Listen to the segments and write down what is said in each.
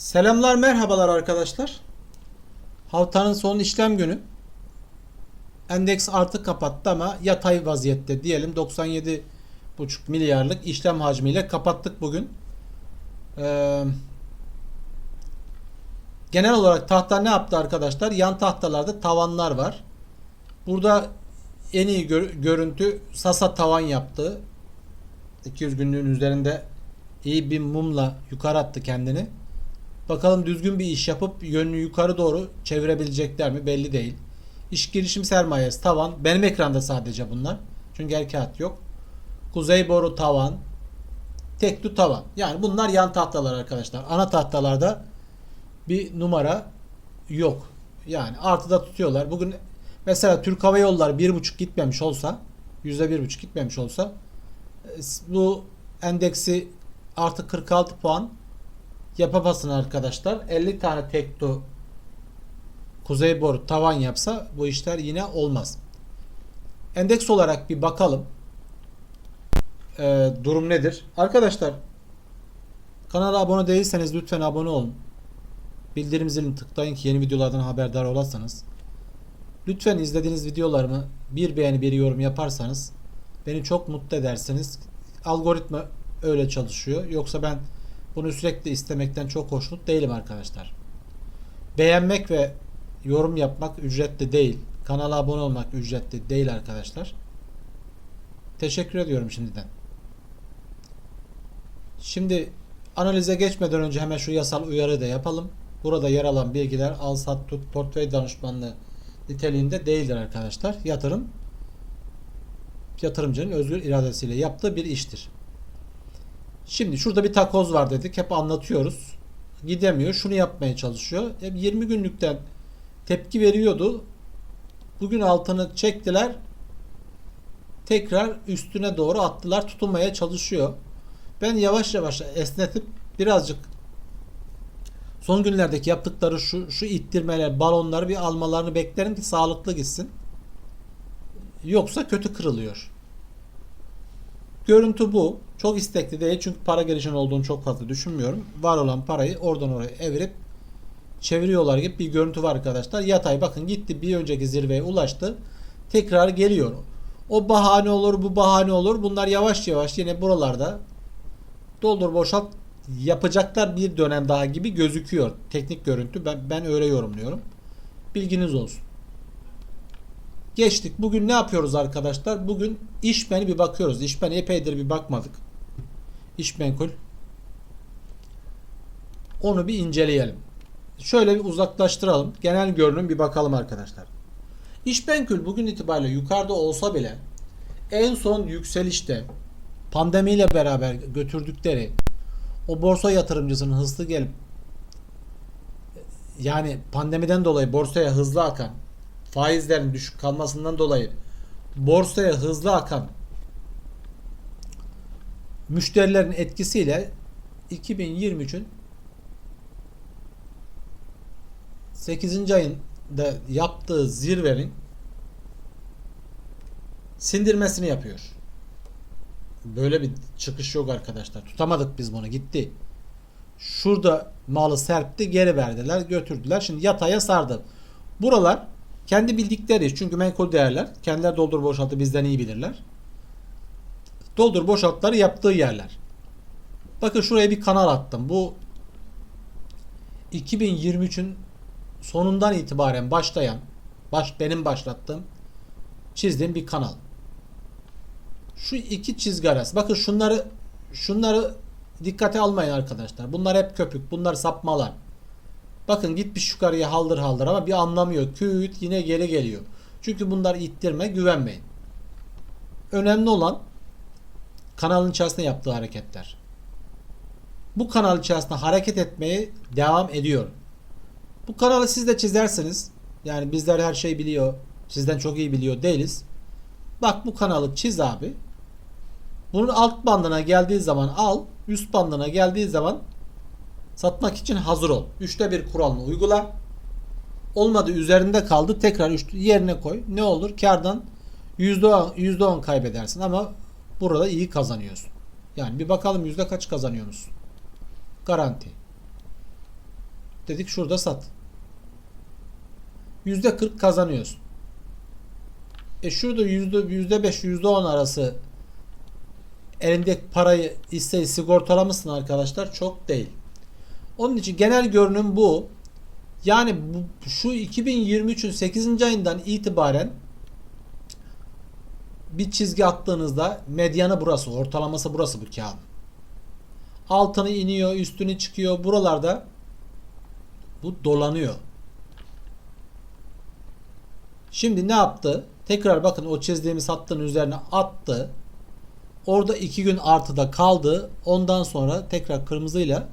Selamlar merhabalar arkadaşlar. Haftanın son işlem günü. Endeks artık kapattı ama yatay vaziyette diyelim 97,5 milyarlık işlem hacmiyle kapattık bugün. Ee, genel olarak tahta ne yaptı arkadaşlar? Yan tahtalarda tavanlar var. Burada en iyi gör- görüntü Sasa tavan yaptı. 200 günlüğün üzerinde iyi bir mumla yukarı attı kendini. Bakalım düzgün bir iş yapıp yönünü yukarı doğru çevirebilecekler mi belli değil. İş girişim sermayesi tavan. Benim ekranda sadece bunlar. Çünkü el kağıt yok. Kuzey boru tavan. Tekli tavan. Yani bunlar yan tahtalar arkadaşlar. Ana tahtalarda bir numara yok. Yani artıda tutuyorlar. Bugün mesela Türk Hava Yolları bir buçuk gitmemiş olsa yüzde bir buçuk gitmemiş olsa e, bu endeksi artı 46 puan yapamazsın arkadaşlar. 50 tane tekto kuzey boru tavan yapsa bu işler yine olmaz. Endeks olarak bir bakalım. Ee, durum nedir? Arkadaşlar kanala abone değilseniz lütfen abone olun. Bildirim zilini tıklayın ki yeni videolardan haberdar olasınız. Lütfen izlediğiniz videolarımı bir beğeni bir yorum yaparsanız beni çok mutlu edersiniz. Algoritma öyle çalışıyor. Yoksa ben bunu sürekli istemekten çok hoşnut değilim arkadaşlar. Beğenmek ve yorum yapmak ücretli değil. Kanala abone olmak ücretli değil arkadaşlar. Teşekkür ediyorum şimdiden. Şimdi analize geçmeden önce hemen şu yasal uyarı da yapalım. Burada yer alan bilgiler al sat tut portföy danışmanlığı niteliğinde değildir arkadaşlar. Yatırım yatırımcının özgür iradesiyle yaptığı bir iştir. Şimdi şurada bir takoz var dedik. Hep anlatıyoruz. Gidemiyor. Şunu yapmaya çalışıyor. Hep 20 günlükten tepki veriyordu. Bugün altını çektiler. Tekrar üstüne doğru attılar. Tutunmaya çalışıyor. Ben yavaş yavaş esnetip birazcık son günlerdeki yaptıkları şu şu ittirmeler, balonları bir almalarını beklerim ki sağlıklı gitsin. Yoksa kötü kırılıyor. Görüntü bu. Çok istekli değil çünkü para gelişen olduğunu çok fazla düşünmüyorum. Var olan parayı oradan oraya evirip çeviriyorlar gibi bir görüntü var arkadaşlar. Yatay bakın gitti bir önceki zirveye ulaştı. Tekrar geliyor. O bahane olur bu bahane olur. Bunlar yavaş yavaş yine buralarda doldur boşalt yapacaklar bir dönem daha gibi gözüküyor. Teknik görüntü ben, ben öyle yorumluyorum. Bilginiz olsun. Geçtik. Bugün ne yapıyoruz arkadaşlar? Bugün işmeni bir bakıyoruz. İşmen epeydir bir bakmadık. İşmenkul. Onu bir inceleyelim. Şöyle bir uzaklaştıralım. Genel görünüm bir bakalım arkadaşlar. İşmenkul bugün itibariyle yukarıda olsa bile en son yükselişte pandemiyle beraber götürdükleri o borsa yatırımcısının hızlı gelip yani pandemiden dolayı borsaya hızlı akan faizlerin düşük kalmasından dolayı borsaya hızlı akan müşterilerin etkisiyle 2023'ün 8. ayında yaptığı zirvenin sindirmesini yapıyor. Böyle bir çıkış yok arkadaşlar. Tutamadık biz bunu. Gitti. Şurada malı serpti, geri verdiler, götürdüler. Şimdi yataya sardı. Buralar kendi bildikleri. Çünkü menkul değerler. Kendiler doldur boşaltı bizden iyi bilirler. Doldur boşaltları yaptığı yerler. Bakın şuraya bir kanal attım. Bu 2023'ün sonundan itibaren başlayan baş benim başlattığım çizdiğim bir kanal. Şu iki çizgi arası. Bakın şunları şunları dikkate almayın arkadaşlar. Bunlar hep köpük. Bunlar sapmalar. Bakın gitmiş yukarıya haldır haldır ama bir anlamıyor. Küt yine geri geliyor. Çünkü bunlar ittirme güvenmeyin. Önemli olan kanalın içerisinde yaptığı hareketler. Bu kanal içerisinde hareket etmeye devam ediyor. Bu kanalı siz de çizersiniz. Yani bizler her şeyi biliyor. Sizden çok iyi biliyor değiliz. Bak bu kanalı çiz abi. Bunun alt bandına geldiği zaman al. Üst bandına geldiği zaman satmak için hazır ol. Üçte bir kuralını uygula. Olmadı üzerinde kaldı. Tekrar üç, yerine koy. Ne olur? Kardan %10, %10 kaybedersin ama burada iyi kazanıyorsun. Yani bir bakalım yüzde kaç kazanıyor musun? Garanti. dedik şurada sat. %40 kazanıyorsun. E şurada yüzde yüzde beş yüzde on arası elindeki parayı hisseyi sigortalamışsın arkadaşlar çok değil. Onun için genel görünüm bu. Yani bu, şu 2023'ün 8. ayından itibaren bir çizgi attığınızda medyanı burası, ortalaması burası bu kağıdın. Altını iniyor, üstünü çıkıyor. Buralarda bu dolanıyor. Şimdi ne yaptı? Tekrar bakın o çizdiğimiz hattın üzerine attı. Orada iki gün artıda kaldı. Ondan sonra tekrar kırmızıyla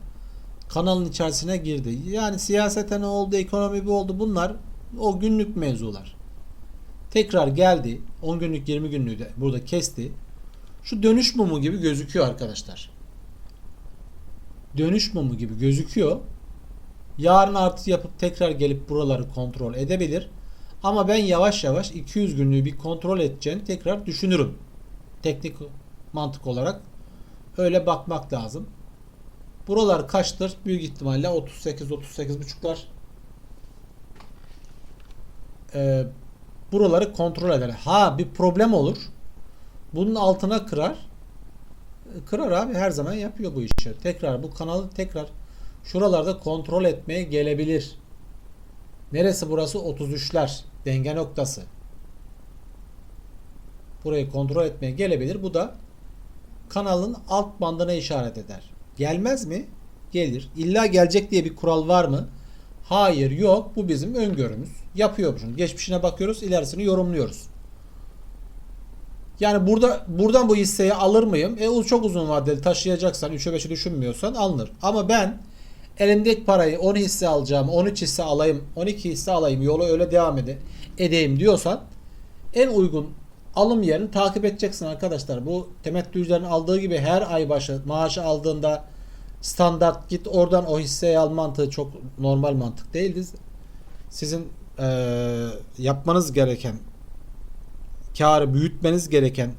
kanalın içerisine girdi. Yani siyasete ne oldu, ekonomi bu oldu bunlar o günlük mevzular. Tekrar geldi. 10 günlük 20 günlüğü de burada kesti. Şu dönüş mumu gibi gözüküyor arkadaşlar. Dönüş mumu gibi gözüküyor. Yarın artı yapıp tekrar gelip buraları kontrol edebilir. Ama ben yavaş yavaş 200 günlüğü bir kontrol edeceğini tekrar düşünürüm. Teknik mantık olarak öyle bakmak lazım. Buralar kaçtır? Büyük ihtimalle 38 38 buçuklar. Ee, buraları kontrol eder. Ha bir problem olur. Bunun altına kırar. Kırar abi her zaman yapıyor bu işi. Tekrar bu kanalı tekrar şuralarda kontrol etmeye gelebilir. Neresi burası? 33'ler. Denge noktası. Burayı kontrol etmeye gelebilir. Bu da kanalın alt bandına işaret eder. Gelmez mi? Gelir. İlla gelecek diye bir kural var mı? Hayır yok. Bu bizim öngörümüz. Yapıyor bunu. Geçmişine bakıyoruz. ilerisini yorumluyoruz. Yani burada buradan bu hisseyi alır mıyım? E çok uzun vadeli taşıyacaksan 3'e 5'i düşünmüyorsan alınır. Ama ben elimdeki parayı 10 hisse alacağım, 13 hisse alayım, 12 hisse alayım, yola öyle devam ede, edeyim diyorsan en uygun alım yerini takip edeceksin arkadaşlar. Bu temettücülerin aldığı gibi her ay başı maaşı aldığında standart git oradan o hisseyi al mantığı çok normal mantık değildir. Sizin eee, yapmanız gereken karı büyütmeniz gereken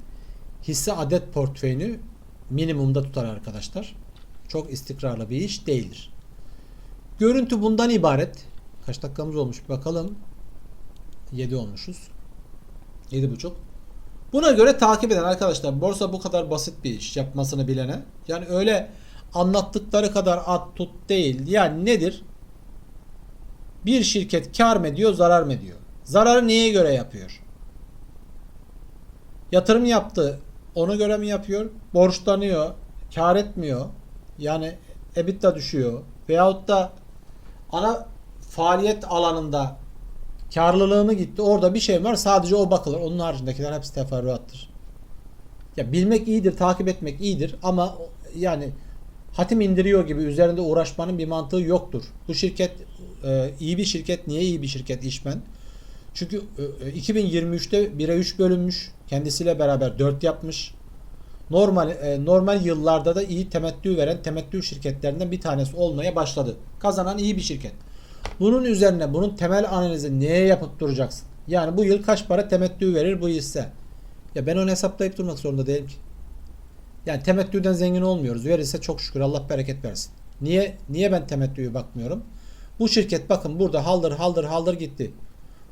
hisse adet portföyünü minimumda tutar arkadaşlar. Çok istikrarlı bir iş değildir. Görüntü bundan ibaret. Kaç dakikamız olmuş bakalım. 7 olmuşuz. 7.5. Buna göre takip eden arkadaşlar borsa bu kadar basit bir iş yapmasını bilene. Yani öyle anlattıkları kadar at tut değil. Yani nedir? Bir şirket kar mı ediyor, zarar mı ediyor? Zararı neye göre yapıyor? Yatırım yaptı. Ona göre mi yapıyor? Borçlanıyor. Kar etmiyor. Yani EBITDA düşüyor. Veyahut da ana faaliyet alanında karlılığını gitti. Orada bir şey var. Sadece o bakılır. Onun haricindekiler hepsi teferruattır. Ya bilmek iyidir, takip etmek iyidir ama yani hatim indiriyor gibi üzerinde uğraşmanın bir mantığı yoktur. Bu şirket e, iyi bir şirket. Niye iyi bir şirket işmen? Çünkü e, 2023'te 1'e 3 bölünmüş. Kendisiyle beraber 4 yapmış. Normal e, normal yıllarda da iyi temettü veren temettü şirketlerinden bir tanesi olmaya başladı. Kazanan iyi bir şirket. Bunun üzerine bunun temel analizi neye yapıp duracaksın? Yani bu yıl kaç para temettü verir bu hisse? Ya ben onu hesaplayıp durmak zorunda değilim ki. Yani temettüden zengin olmuyoruz. Verirse çok şükür Allah bereket versin. Niye niye ben temettüye bakmıyorum? Bu şirket bakın burada haldır haldır haldır gitti.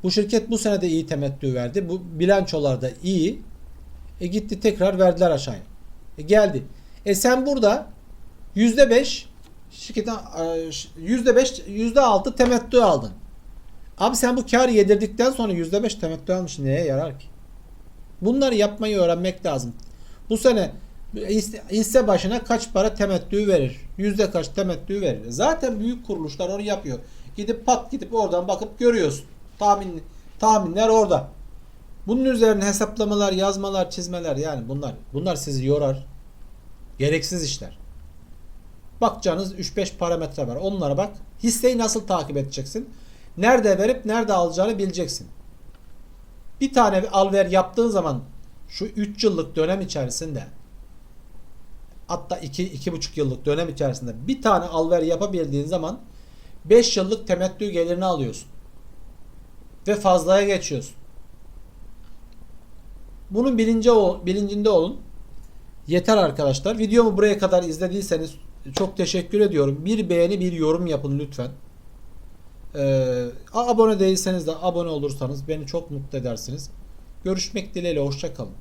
Bu şirket bu sene de iyi temettü verdi. Bu bilançolarda iyi. E gitti tekrar verdiler aşağıya. E geldi. E sen burada yüzde beş şirketin e, yüzde beş yüzde altı temettü aldın. Abi sen bu karı yedirdikten sonra yüzde beş temettü almış neye yarar ki? Bunları yapmayı öğrenmek lazım. Bu sene hisse başına kaç para temettü verir? Yüzde kaç temettü verir? Zaten büyük kuruluşlar onu yapıyor. Gidip pat gidip oradan bakıp görüyorsun. Tahmin tahminler orada. Bunun üzerine hesaplamalar, yazmalar, çizmeler yani bunlar bunlar sizi yorar. Gereksiz işler. Bakacağınız 3-5 parametre var. Onlara bak. Hisseyi nasıl takip edeceksin? Nerede verip nerede alacağını bileceksin. Bir tane al ver yaptığın zaman şu 3 yıllık dönem içerisinde hatta 2 iki, 2,5 yıllık dönem içerisinde bir tane al ver yapabildiğin zaman 5 yıllık temettü gelirini alıyorsun. Ve fazlaya geçiyorsun. Bunun bilince ol, bilincinde olun. Yeter arkadaşlar. Videomu buraya kadar izlediyseniz çok teşekkür ediyorum. Bir beğeni bir yorum yapın lütfen. Ee, abone değilseniz de abone olursanız beni çok mutlu edersiniz. Görüşmek dileğiyle hoşça kalın.